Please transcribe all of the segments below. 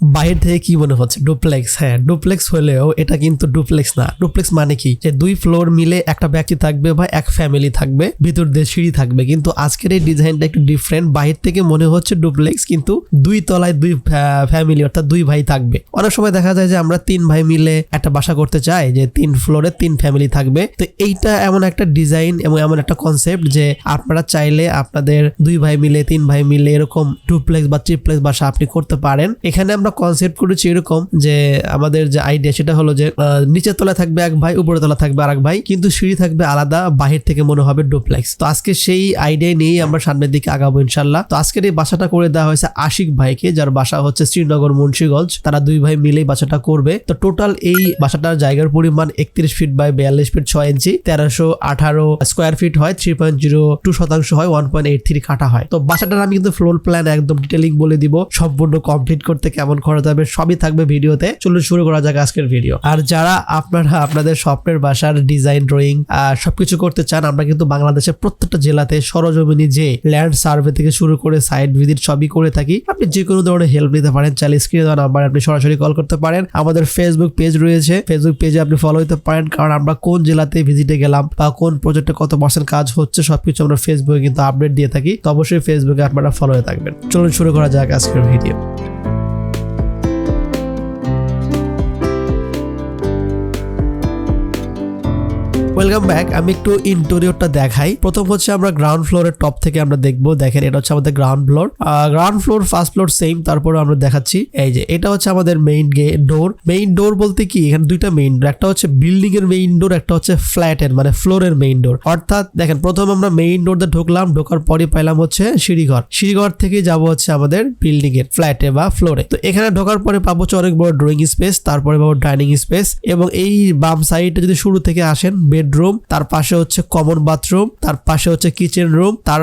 বাইরে থেকে কি মনে হচ্ছে? ডুপ্লেক্স হ্যাঁ ডুপ্লেক্স হলেও এটা কিন্তু ডুপ্লেক্স না। ডুপ্লেক্স মানে কি? যে দুই ফ্লোর মিলে একটা ব্যক্তি থাকবে বা এক ফ্যামিলি থাকবে, ভিতর দিয়ে সিঁড়ি থাকবে। কিন্তু আজকের এই ডিজাইনটা একটু ডিফারেন্ট বাহির থেকে মনে হচ্ছে ডুপ্লেক্স, কিন্তু দুই তলায় দুই ফ্যামিলি অর্থাৎ দুই ভাই থাকবে। অনেক সময় দেখা যায় যে আমরা তিন ভাই মিলে একটা বাসা করতে চাই, যে তিন ফ্লোরে তিন ফ্যামিলি থাকবে। তো এইটা এমন একটা ডিজাইন এবং এমন একটা কনসেপ্ট যে আপনারা চাইলে আপনাদের দুই ভাই মিলে, তিন ভাই মিলে এরকম ডুপ্লেক্স বা ট্রিপ্লেক্স বাসা আপনি করতে পারেন। এখানে আমরা কনসেপ্ট করেছি এরকম যে আমাদের যে আইডিয়া সেটা হলো যে নিচের তলায় থাকবে এক ভাই, উপরের তলা থাকবে আর এক ভাই, কিন্তু সিঁড়ি থাকবে আলাদা, বাহির থেকে মনে হবে ডুপ্লেক্স তো আজকে সেই আইডিয়া নিয়েই আমরা সামনের দিকে আগাবো ইনশাল্লাহ। তো আজকের এই বাসাটা করে দেওয়া হয়েছে আশিক ভাইকে, যার বাসা হচ্ছে শ্রীনগর মুন্সিগঞ্জ। তারা দুই ভাই মিলেই বাসাটা করবে। তো টোটাল এই বাসাটার জায়গার পরিমাণ একত্রিশ ফিট বাই বিয়াল্লিশ ফিট ছয় ইঞ্চি তেরোশো আঠারো স্কোয়ার ফিট হয় থ্রি পয়েন্ট জিরো টু শতাংশ হয় ওয়ান পয়েন্ট এইট থ্রি কাটা হয়। তো বাসাটার আমি কিন্তু ফ্লোর প্ল্যান একদম ডিটেলিং বলে দিব, সম্পূর্ণ কমপ্লিট করতে কেমন খরচ হবে সবই থাকবে ভিডিওতে। চলুন শুরু করা যাক আজকের ভিডিও আর যারা আপনারা আপনাদের স্বপ্নের বাসার ডিজাইন ড্রয়িং সবকিছু করতে চান, আমরা কিন্তু বাংলাদেশের প্রত্যেকটা জেলাতে সরজমিনি যে ল্যান্ড সার্ভে থেকে শুরু করে সাইট ভিজিট সবই করে থাকি। আপনি যে কোনো ধরনের হেল্প নিতে পারেন, চাইলে স্ক্রিনে দেওয়া নাম্বার আপনি সরাসরি কল করতে পারেন। আমাদের ফেসবুক পেজ রয়েছে। ফেসবুক পেজে আপনি ফলো হতে পারেন, কারণ আমরা কোন জেলাতে ভিজিটে গেলাম বা কোন প্রজেক্টে কত পার্সেন্ট কাজ হচ্ছে, সবকিছু আমরা ফেসবুকে কিন্তু আপডেট দিয়ে থাকি। তো অবশ্যই ফেসবুকে আপনারা ফলো হয়ে থাকবেন। চলুন শুরু করা যাক আজকের ভিডিও ওয়েলকাম ব্যাক আমি একটু ইন্টেরিয়রটা দেখাই। প্রথম হচ্ছে আমরা গ্রাউন্ড ফ্লোরের টপ থেকে আমরা দেখব। দেখেন, এটা হচ্ছে আমাদের ground floor ground floor first floor same তারপর আমরা দেখাচ্ছি। এই যে, এটা হচ্ছে আমাদের মেইন ডোর মেইন ডোর বলতে কি? এখানে দুইটা মেইন ডোর একটা হচ্ছে বিল্ডিং এর মেইন ডোর একটা হচ্ছে ফ্ল্যাটের মানে ফ্লোরের মেইন ডোর অর্থাৎ, দেখেন, প্রথম আমরা মেইন ডোর দিয়ে ঢুকলাম। ঢোকার পরে পাইলাম হচ্ছে সিঁড়িঘর। সিঁড়িঘর থেকে যাব হচ্ছে আমাদের বিল্ডিং এর ফ্ল্যাটে বা ফ্লোরে তো এখানে ঢোকার পরে পাবো হচ্ছে অনেক বড় ড্রয়িং স্পেস তারপরে পাবো ডাইনিং স্পেস এবং এই বাম সাইডে যদি শুরু থেকে আসেন বেডরুম তার পাশে হচ্ছে কমন বাথরুম তার পাশে হচ্ছে কিচেন রুম তার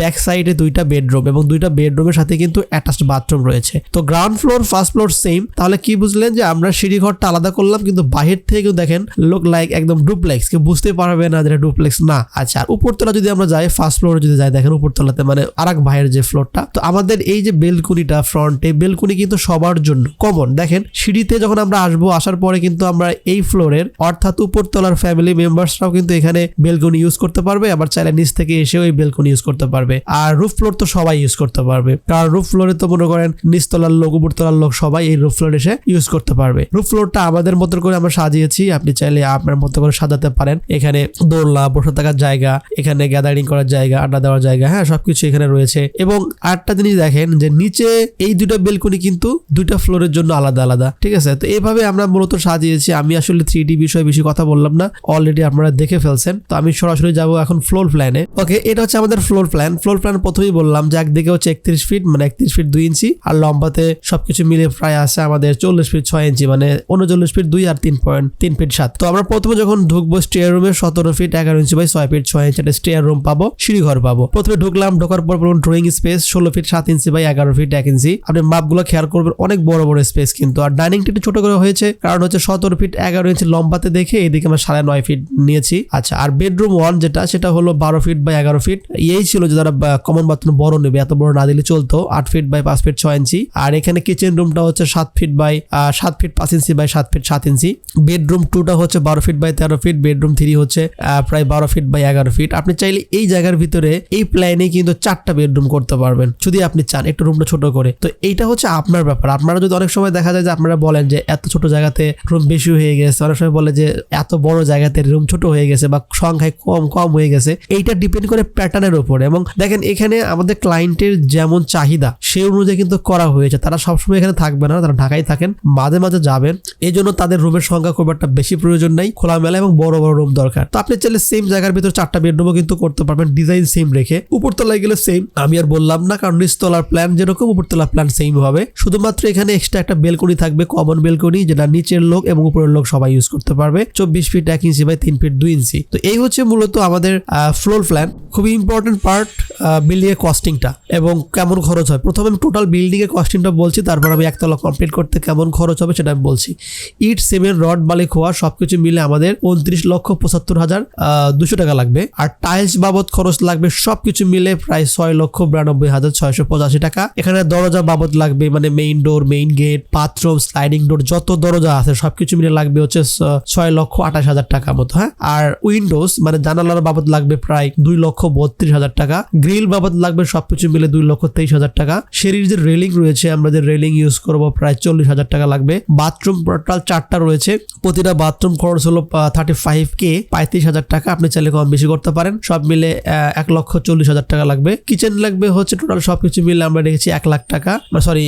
ব্যাক সাইডে দুইটা বেডরুম এবং দুইটা বেডরুমের সাথে কিন্তু অ্যাটাচড বাথরুম রয়েছে। তো ground floor first floor same তাহলে কি বুঝলেন যে আমরা সিঁড়ি ঘরটা আলাদা করলাম, কিন্তু বাহির থেকে কিন্তু দেখেন লোক লাইক একদম ডুপ্লেক্স কেউ বুঝতে পারবে না যেটা ডুপ্লেক্স না। আচ্ছা আর উপরতলা যদি আমরা যাই ফার্স্ট ফ্লোরে যদি যাই, দেখেন উপরতলাতে মানে আরেক ভাইয়ের যে ফ্লোরটা তো আমাদের এই যে বেলকুনিটা ফ্রন্টে বেলকুনি কিন্তু সবার জন্য কমন দেখেন, সিঁড়িতে যখন আমরা আসব, আসার পরে কিন্তু আমরা এই ফ্লোরের অর্থাৎ উপরতলার ফ্যামিলি মেম্বার্সরাও কিন্তু এখানে বেলকনি ইউজ করতে পারবে, আবার চাইলে নিচ থেকে এসেও এই বেলকনি ইউজ করতে পারবে। আর রুফ ফ্লোর তো সবাই ইউজ করতে পারবে, কারণ রুফ ফ্লোরে তো মনে করেন নিচতলার লোক, উপরতলার লোক সবাই এই রুফ ফ্লোর এসে ইউজ করতে পারবে। রুফ ফ্লোরটা আমাদের মতো করে আমরা সাজিয়েছি, আপনি চাইলে আপনার মতো করে সাজাতে পারেন। এখানে দোলনা, বসে থাকার জায়গা, এখানে গ্যাদারিং করার জায়গা, আড্ডা দেওয়ার জায়গা হ্যাঁ সবকিছু এখানে রয়েছে। এবং আরেকটা জিনিস দেখেন যে নিচে এই দুটা বেলকনি কিন্তু দুইটা ফ্লোরের জন্য আলাদা আলাদা, ঠিক আছে? তো এইভাবে আমরা মূলত সাজিয়েছি। আমি আসলে থ্রি ডি বিষয়ে বেশি কথা বললাম না। অলরেডি আপনারা দেখে ফেলছেন। তো আমি সরাসরি যাব এখন ফ্লোর প্ল্যানে ওকে এটা হচ্ছে আমাদের ফ্লোর প্ল্যান ফ্লোর প্ল্যান প্রথমেই বললাম যে একদিকে হচ্ছে একত্রিশ ফিট মানে একত্রিশ ফিট দুই ইঞ্চি, আর লম্বাতে সবকিছু মিলে প্রায় আছে আমাদের চল্লিশ ফিট ছয় ইঞ্চি মানে উনচল্লিশ ফিট দুই আর তিন পয়েন্ট তিন ফিট সাত। তো আমরা প্রথমে যখন ঢুকবো স্টেয়ার রুমে সতেরো ফিট এগারো ইঞ্চি বাই ছয় ফিট ছয় ইঞ্চি একটা স্টেয়ার রুম পাবো, সিঁড়িঘর পাবো। প্রথমে ঢুকলাম, ঢোকার পর বলুন ড্রয়িং স্পেস ষোলো ফিট সাত ইঞ্চি বাই এগারো ফিট এক ইঞ্চি। আপনি মাপগুলো খেয়াল করবেন, অনেক বড় বড় স্পেস কিন্তু। আর ডাইনিংটা একটু ছোট করে হয়েছে, কারণ হচ্ছে সতেরো ফিট এগারো ইঞ্চি লম্বাতে দেখে এদিকে আমরা সাড়ে নয় ফিট নিয়েছি। আচ্ছা আর বেডরুম ওয়ান যেটা, সেটা হলো বারো ফিট বাই এগারো ফিট এই ছিল যে যারা কমন বাথরুম বড় নেবে, এত বড় না দিলে চলতো। আট ফিট বাই পাঁচ ফিট ছয় ইঞ্চি। আর এখানে কিচেন রুমটা হচ্ছে সাত ফিট বাই সাত ফিট পাঁচ ইঞ্চি বাই সাত ফিট সাত ইঞ্চি। বেডরুম টুটা হচ্ছে বারো ফিট বাই তেরো ফিট বেডরুম থ্রি হচ্ছে প্রায় বারো ফিট বাই এগারো ফিট আপনি চাইলে এই জায়গার ভিতরে, এই প্ল্যানে কিন্তু চারটা বেডরুম করতে পারবেন, যদি আপনি চান একটু রুমটা ছোট করে। তো এইটা হচ্ছে আপনার ব্যাপার। আপনারা যদি অনেক সময় দেখা যায় যে আপনারা বলেন যে, এত ছোট জায়গাতে রুম বেশি হয়ে গেছে, অনেক সময় বলে যে, এত বড় জায়গাতে রুম ছোট হয়ে গেছে বা সংখ্যায় কম কম হয়ে গেছে, এইটা ডিপেন্ড করে প্যাটার্নের উপরে। এবং দেখেন, এখানে আমাদের ক্লায়েন্টের যেমন চাহিদা, সেই অনুযায়ী কিন্তু করা হয়েছে। তারা সবসময় এখানে থাকবে না, তারা ঢাকায় থাকেন, মাঝে মাঝে যাবেন। এই জন্য তাদের রুমের সংখ্যা খুব একটা বেশি প্রয়োজন নাই, খোলামেলা এবং বড় বড় রুম দরকার। তো আপনি চাইলে সেম জায়গার ভিতর চারটা বেডরুমও কিন্তু করতে পারবেন ডিজাইন সেম রেখে। উপরতলায় গেলে সেম আমি আর বললাম না, কারণ নিচতলার প্ল্যান যেরকম, উপরতলার প্ল্যান সেম হবে। শুধুমাত্র এখানে এক্সট্রা একটা বেলকনি থাকবে কমন বেলকনি যেটা নিচের লোক এবং উপরের লোক সবাই ইউজ করতে পারবে। চব্বিশ ফিট এক ইঞ্চি বাই তিন ফিট দুই ইঞ্চি। তো এই হচ্ছে মূলত আমাদের ফ্লোর প্ল্যান খুবই ইম্পর্টেন্ট পার্ট বিল্ডিং এর কস্টিংটা এবং কেমন খরচ হয়। প্রথমে আমি টোটাল বিল্ডিং এর কস্টিংটা বলছি, তারপর আমি একতলা কমপ্লিট করতে কেমন খরচ হবে সেটা আমি বলছি। ইট সিমেন্ট রড বালি খোয়া সবকিছু মিলে আমাদের উনত্রিশ লক্ষ পঁচাত্তর হাজার দুশো টাকা লাগবে। আর টাইলস বাবদ খরচ লাগবে সবকিছু মিলে প্রায় ছয় লক্ষ বিরানব্বই হাজার ছয়শো পঁচাশি টাকা। এখানে দরজা বাবদ লাগবে মানে main door main gate bathroom sliding door যত দরজা আছে সবকিছু মিলে লাগবে হচ্ছে ছয় লক্ষ আঠাশ হাজার টাকা মতো। হ্যাঁ? আর উইন্ডোজ মানে জানালার বাবদ লাগবে প্রায় দুই লক্ষ বত্রিশ হাজার টাকা। গ্রিল বাবদ লাগবে সবকিছু মিলে দুই লক্ষ তেইশ হাজার টাকা। সিঁড়ির যে রেলিং রয়েছে, আমরা যে রেলিং ইউজ করব, প্রায় চল্লিশ হাজার টাকা লাগবে। বাথরুম টোটাল চারটা রয়েছে। প্রতিটা বাথরুম খরচ হলো থার্টি ফাইভ কে পঁয়ত্রিশ হাজার টাকা। আপনি চাইলে কম বেশি করতে পারেন। সব মিলে এক লক্ষ চল্লিশ হাজার টাকা লাগবে। কিচেন লাগবে হচ্ছে টোটাল সবকিছু মিলে আমরা রেখেছি এক লাখ টাকা। সরি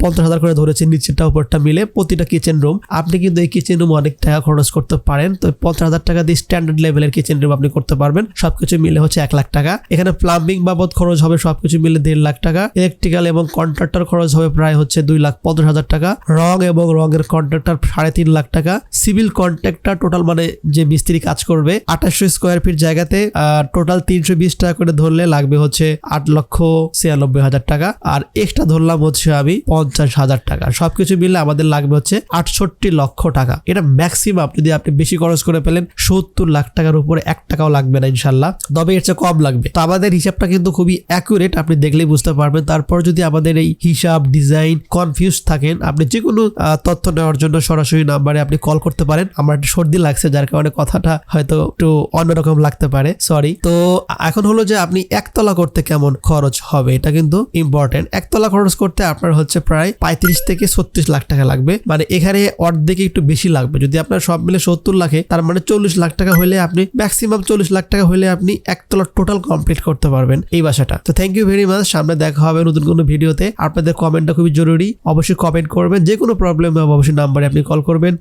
পঞ্চাশ হাজার করে ধরেছি, নিচেরটা, উপরটা মিলে প্রতিটা কিচেন রুম আপনি কিন্তু এই কিচেন রুম অনেক টাকা খরচ করতে পারেন। তো পঞ্চাশ হাজার টাকা দিয়ে স্ট্যান্ডার্ড লেভেলের কিচেন রুম আপনি করতে পারবেন। সবকিছু মিলে হচ্ছে এক লাখ টাকা। এখানে প্লাম্বিং বাবদ খরচ হবে সবকিছু মিলে দেড় লাখ টাকা। ইলেকট্রিক্যাল এবং কন্ট্রাক্টর খরচ হবে প্রায় হচ্ছে দুই লাখ পঞ্চাশ হাজার টাকা। রং এবং রঙের কন্ট্রাক্টর সাড়ে তিন লাখ টাকা। সিভিল কন্ট্রাক্টর টোটাল মানে যে মিস্ত্রি কাজ করবে, আঠাশশো স্কোয়ার ফিট জায়গাতে টোটাল তিনশো বিশ টাকা করে ধরলে লাগবে হচ্ছে আট লক্ষ ছিয়ানব্বই হাজার টাকা। আর এক্সট্রা ধরলাম হচ্ছে আমি পঞ্চাশ হাজার টাকা। সবকিছু মিলে আমাদের লাগবে হচ্ছে আটষট্টি লক্ষ টাকা। এটা ম্যাক্সিমাম যদি আপনি বেশি খরচ করে ফেলেন সত্তর লাখ টাকার উপরে এক টাকাও লাগবে না ইনশাল্লাহ। তবে এর চেয়ে কম লাগবে। তো আমাদের হিসাবটা কিন্তু খুবই অ্যাকুরেট আপনি দেখলেই বুঝতে পারবেন। তারপর যদি আমাদের এই হিসাব ডিজাইন কনফিউজ থাকেন, আপনি যে কোনো তথ্য নেওয়ার জন্য সরাসরি নাম্বারে আপনি কল করতে পারেন। আমার একটু সর্দি লাগছে, যার কারণে কথাটা হয়তো একটু অন্যরকম লাগতে পারে। সরি তো এখন হলো যে আপনি একতলা করতে কেমন খরচ হবে? এটা কিন্তু ইম্পর্টেন্ট একতলা খরচ করতে আপনার হচ্ছে প্রায় পঁয়ত্রিশ থেকে ছত্রিশ লাখ টাকা লাগবে। মানে এখানে অর্ধেকে একটু বেশি লাগবে। যদি আপনার সব মিলে সত্তর লাখে, তার মানে চল্লিশ লাখ টাকা হলে আপনি ম্যাক্সিমাম চল্লিশ লাখ টাকা হলে আপনি একতলা টোটাল কমপ্লিট করতে পারবেন এই বাসাটা। তো থ্যাংক ইউ ভেরি মাচ সামনে দেখা হবে নতুন কোনো ভিডিওতে আপনাদের কমেন্টটা খুবই জরুরি, অবশ্যই কমেন্ট করবেন যে কোনো প্রবলেম হবে অবশ্যই নাম্বারে আপনি কল করবেন।